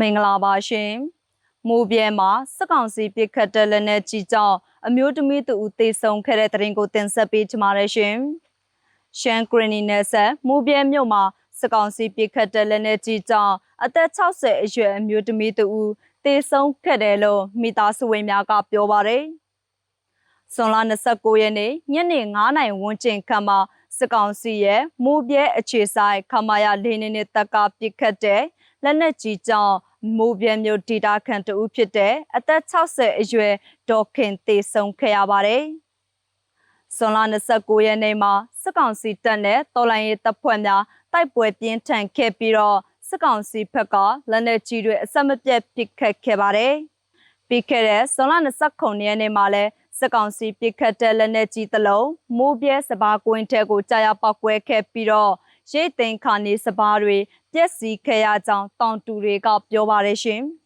မင်္ဂလာပါရှင်။မိုးပြဲမှာစက်ကောင်စီပစ်ခတ်တဲ့လက်နက်ကြီးကြောင့်အမျိုးသမီးတူဦးသေဆုံးခဲ့တဲ့တဲ့ရင်ကိုတင်ဆက်ပေးကြပါရရှင်။ရှန်ဂရီနီနယ်ဆက်မိုးပြဲမြို့မှာစက်ကောင်စီပစ်ခတ်တဲ့လက်နက်ကြီးကြောင့်အသက်60အရွယ်အမျိုးသမီးတူဦးသေဆုံးခဲ့တယ်လို့မိသားစုဝင်များကပြောပါတယ်။ဇွန်လ29ရက်နေ့ညနေ9:00နာရီဝန်းကျင်ခန့်မှာ စက်ကောင်စီရဲ့မိုးပြဲအခြေဆိုင်ခမာယာလေးနေနဲ့တပ်ကပစ်ခတ်တဲ့လက်နက်ကြီးကြောင့်မိုးပြဲမြို့ဒေတာခန်တူဖြစ်တဲ့အသက်60အရွယ်ဒေါ်ခင်သေဆုံးခဲ့ရပါတယ်။ဇွန်လ29ရက်နေ့မှာစစ်ကောင်စီတပ်နဲ့တော်လိုင်းရေးတပ်ဖွဲ့များတိုက်ပွဲပြင်းထန်ခဲ့ပြီးတော့စစ်ကောင်စီဘက်ကလက်နက်ကြီးတွေအဆက်မပြတ်ပစ်ခတ်ခဲ့ပါတယ်။ ပြီးခဲ့တဲ့ဇွန်လ29ရက်နေ့မှာလည်းစစ်ကောင်စီပစ်ခတ်တဲ့လက်နက်ကြီးတစ်လုံးမိုးပြဲစပါးကွင်းထဲကိုကြာရပောက်ကွဲခဲ့ပြီးတော့ရိတ်သိမ်းခါနေစပါးတွေပျက်စီးခဲ့ရကြောင်းတောင်တူတွေကပြောပါတယ်ရှင်။